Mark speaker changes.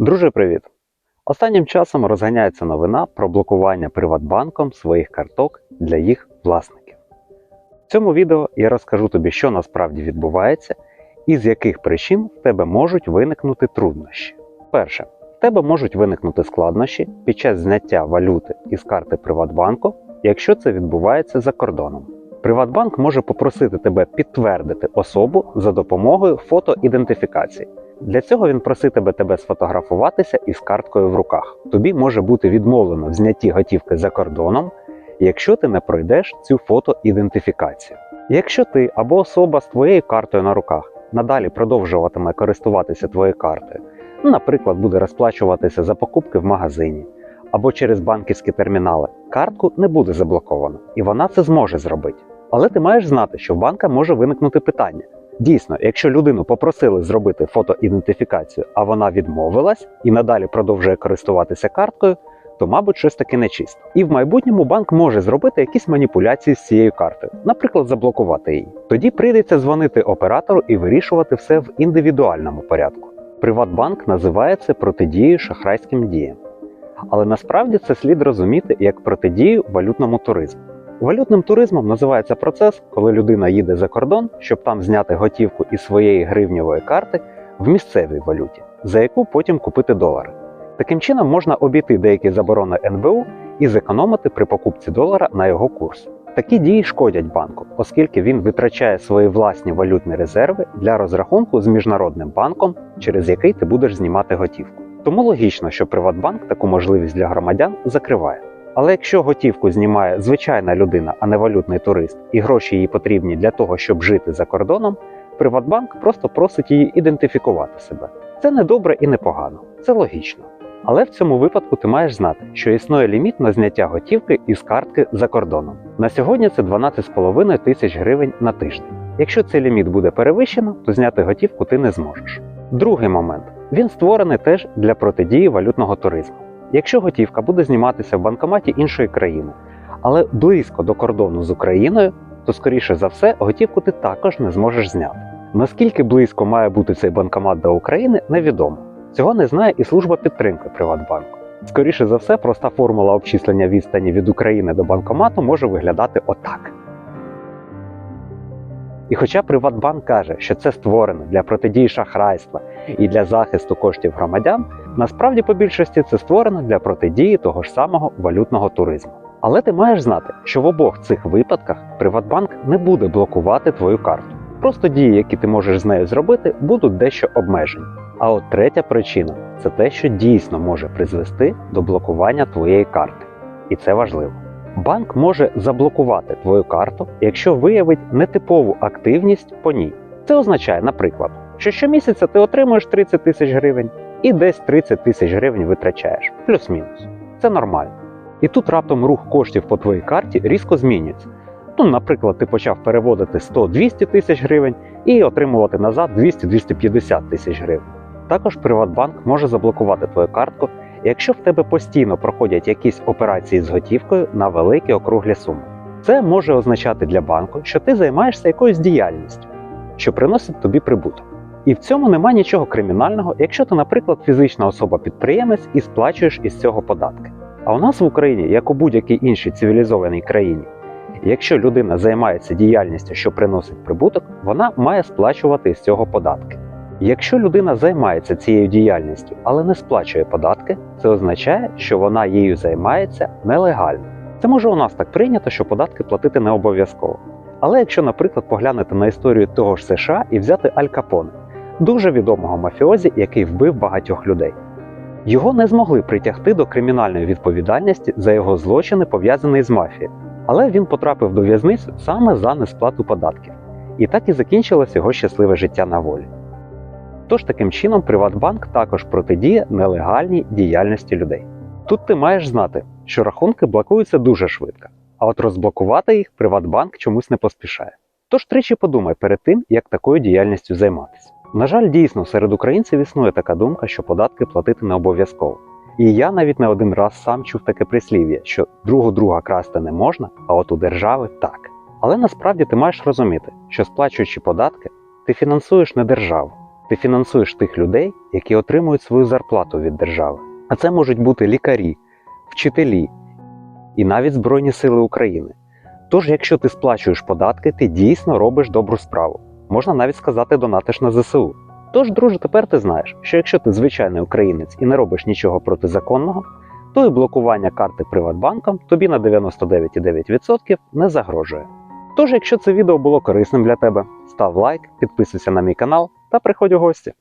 Speaker 1: Друже, привіт! Останнім часом розганяється новина про блокування Приватбанком своїх карток для їх власників. В цьому відео я розкажу тобі, що насправді відбувається і з яких причин в тебе можуть виникнути труднощі. Перше, в тебе можуть виникнути складнощі під час зняття валюти із карти Приватбанку, якщо це відбувається за кордоном. Приватбанк може попросити тебе підтвердити особу за допомогою фотоідентифікації. Для цього він проситиме тебе сфотографуватися із карткою в руках. Тобі може бути відмовлено в знятті готівки за кордоном, якщо ти не пройдеш цю фотоідентифікацію. Якщо ти або особа з твоєю картою на руках надалі продовжуватиме користуватися твоєю картою, ну, наприклад, буде розплачуватися за покупки в магазині або через банківські термінали, картку не буде заблоковано, і вона це зможе зробити. Але ти маєш знати, що в банка може виникнути питання. Дійсно, якщо людину попросили зробити фотоідентифікацію, а вона відмовилась і надалі продовжує користуватися карткою, то, мабуть, щось таки нечисто. І в майбутньому банк може зробити якісь маніпуляції з цією картою, наприклад, заблокувати її. Тоді прийдеться дзвонити оператору і вирішувати все в індивідуальному порядку. Приватбанк називає це протидією шахрайським діям. Але насправді це слід розуміти як протидію валютному туризму. Валютним туризмом називається процес, коли людина їде за кордон, щоб там зняти готівку із своєї гривневої карти в місцевій валюті, за яку потім купити долари. Таким чином можна обійти деякі заборони НБУ і зекономити при покупці долара на його курс. Такі дії шкодять банку, оскільки він витрачає свої власні валютні резерви для розрахунку з міжнародним банком, через який ти будеш знімати готівку. Тому логічно, що Приватбанк таку можливість для громадян закриває. Але якщо готівку знімає звичайна людина, а не валютний турист, і гроші їй потрібні для того, щоб жити за кордоном, Приватбанк просто просить її ідентифікувати себе. Це не добре і не погано, це логічно. Але в цьому випадку ти маєш знати, що існує ліміт на зняття готівки із картки за кордоном. На сьогодні це 12,5 тисяч гривень на тиждень. Якщо цей ліміт буде перевищено, то зняти готівку ти не зможеш. Другий момент він створений теж для протидії валютного туризму. Якщо готівка буде зніматися в банкоматі іншої країни, але близько до кордону з Україною, то скоріше за все готівку ти також не зможеш зняти. Наскільки близько має бути цей банкомат до України, невідомо. Цього не знає і служба підтримки Приватбанку. Скоріше за все, проста формула обчислення відстані від України до банкомату може виглядати отак. І хоча Приватбанк каже, що це створено для протидії шахрайства і для захисту коштів громадян, насправді по більшості це створено для протидії того ж самого валютного туризму. Але ти маєш знати, що в обох цих випадках Приватбанк не буде блокувати твою карту. Просто дії, які ти можеш з нею зробити, будуть дещо обмежені. А от третя причина це те, що дійсно може призвести до блокування твоєї карти. І це важливо. Банк може заблокувати твою карту, якщо виявить нетипову активність по ній. Це означає, наприклад, що щомісяця ти отримуєш 30 тисяч гривень і десь 30 тисяч гривень витрачаєш, плюс-мінус. Це нормально. І тут раптом рух коштів по твоїй карті різко змінюється. Ну, наприклад, ти почав переводити 100-200 тисяч гривень і отримувати назад 200-250 тисяч гривень. Також Приватбанк може заблокувати твою картку, якщо в тебе постійно проходять якісь операції з готівкою на великі округлі суми. Це може означати для банку, що ти займаєшся якоюсь діяльністю, що приносить тобі прибуток. І в цьому нема нічого кримінального, якщо ти, наприклад, фізична особа-підприємець і сплачуєш із цього податки. А у нас в Україні, як у будь-якій іншій цивілізованій країні, якщо людина займається діяльністю, що приносить прибуток, вона має сплачувати з цього податки. Якщо людина займається цією діяльністю, але не сплачує податки, це означає, що вона її займається нелегально. Це може у нас так прийнято, що податки платити не обов'язково. Але якщо, наприклад, поглянути на історію того ж США і взяти Аль Капоне, дуже відомого мафіозі, який вбив багатьох людей. Його не змогли притягти до кримінальної відповідальності за його злочини, пов'язані з мафією, але він потрапив до в'язниці саме за несплату податків. І так і закінчилось його щасливе життя на волі. Тож таким чином Приватбанк також протидіє нелегальній діяльності людей. Тут ти маєш знати, що рахунки блокуються дуже швидко, а от розблокувати їх Приватбанк чомусь не поспішає. Тож тричі подумай перед тим, як такою діяльністю займатися. На жаль, дійсно, серед українців існує така думка, що податки платити не обов'язково. І я навіть не один раз сам чув таке прислів'я, що другу друга красти не можна, а от у держави так. Але насправді ти маєш розуміти, що сплачуючи податки, ти фінансуєш не державу, Ти фінансуєш тих людей, які отримують свою зарплату від держави. А це можуть бути лікарі, вчителі і навіть Збройні Сили України. Тож, якщо ти сплачуєш податки, ти дійсно робиш добру справу. Можна навіть сказати, донатиш на ЗСУ. Тож, друже, тепер ти знаєш, що якщо ти звичайний українець і не робиш нічого протизаконного, то і блокування карти Приватбанком тобі на 99,9% не загрожує. Тож, якщо це відео було корисним для тебе, став лайк, підписуйся на мій канал та приходь у гості.